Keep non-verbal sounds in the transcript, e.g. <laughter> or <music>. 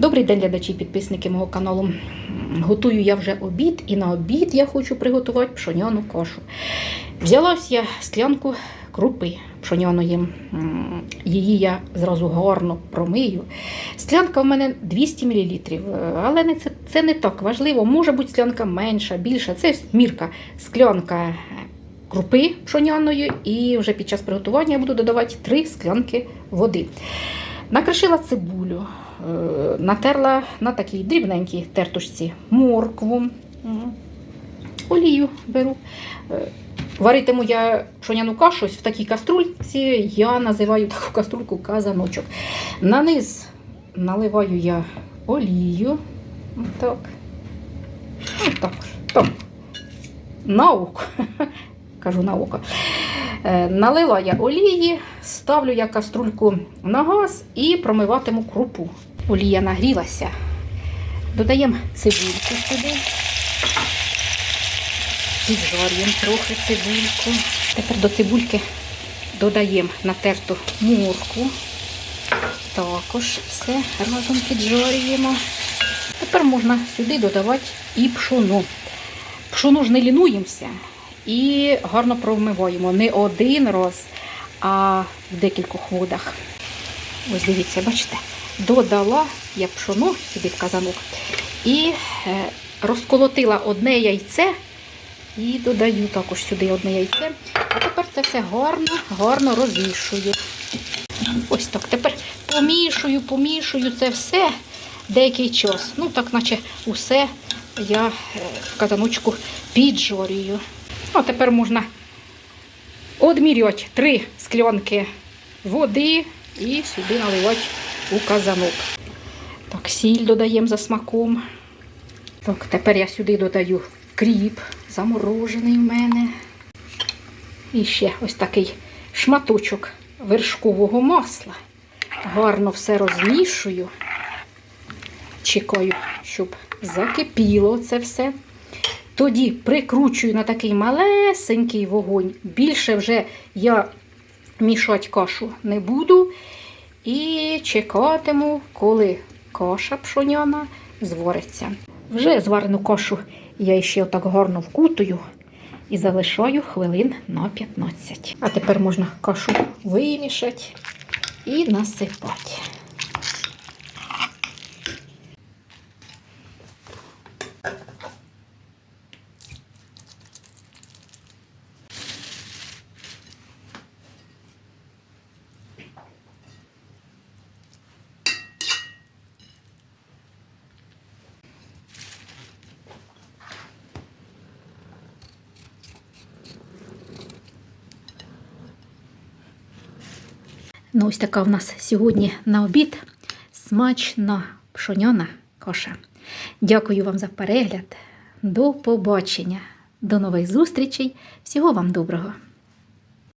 Добрий день, глядачі, підписники мого каналу. Готую я вже обід, і на обід я хочу приготувати пшоняну кашу. Взялась я склянку крупи пшоняної. Її я зразу гарно промию. Склянка в мене 200 мл, але не це, це не так важливо. Може бути склянка менша, більша. Це мірка склянка крупи пшоняної, і вже під час приготування я буду додавати 3 склянки води. Накришила цибулю, е, натерла на такій дрібненькій тертушці моркву, олію беру. Е, Варитиму я пшоняну кашу в такій каструльці, я називаю таку каструльку казаночок. На низ наливаю я олію. Так. Так, так. На око. <laughs> Кажу на око. Е, Налила я олії, ставлю я каструльку на газ і промиватиму крупу. Олія нагрілася. Додаємо цибульку сюди. Піджарюємо трохи цибульку. Тепер до цибульки додаємо натерту моркву. Також все разом піджарюємо. Тепер можна сюди додавати і пшоно. Пшоно ж не лінуємося і гарно промиваємо не один раз, а в декількох водах. Ось дивіться, бачите, додала я пшоно сюди в казанок і е, розколотила одне яйце і додаю також сюди одне яйце. А тепер це все гарно, гарно розмішую. Ось так. Тепер помішую, помішую це все деякий час. Ну, так, наче усе я е, в казаночку піджорюю. А тепер можна одміряти три склянки води і сюди наливати у казанок. Так, сіль додаємо за смаком. Так, тепер я сюди додаю кріп, заморожений в мене. І ще ось такий шматочок вершкового масла. Гарно все розмішую. Чекаю, щоб закипіло це все. Тоді прикручую на такий малесенький вогонь. Більше вже я мішати кашу не буду. І чекатиму, коли каша пшоняна звариться. Вже зварену кашу я ще отак гарно вкутую і залишаю хвилин на 15. А тепер можна кашу вимішати і насипати. Ну, ось така в нас сьогодні на обід смачна пшоняна каша. Дякую вам за перегляд. До побачення. До нових зустрічей. Всього вам доброго!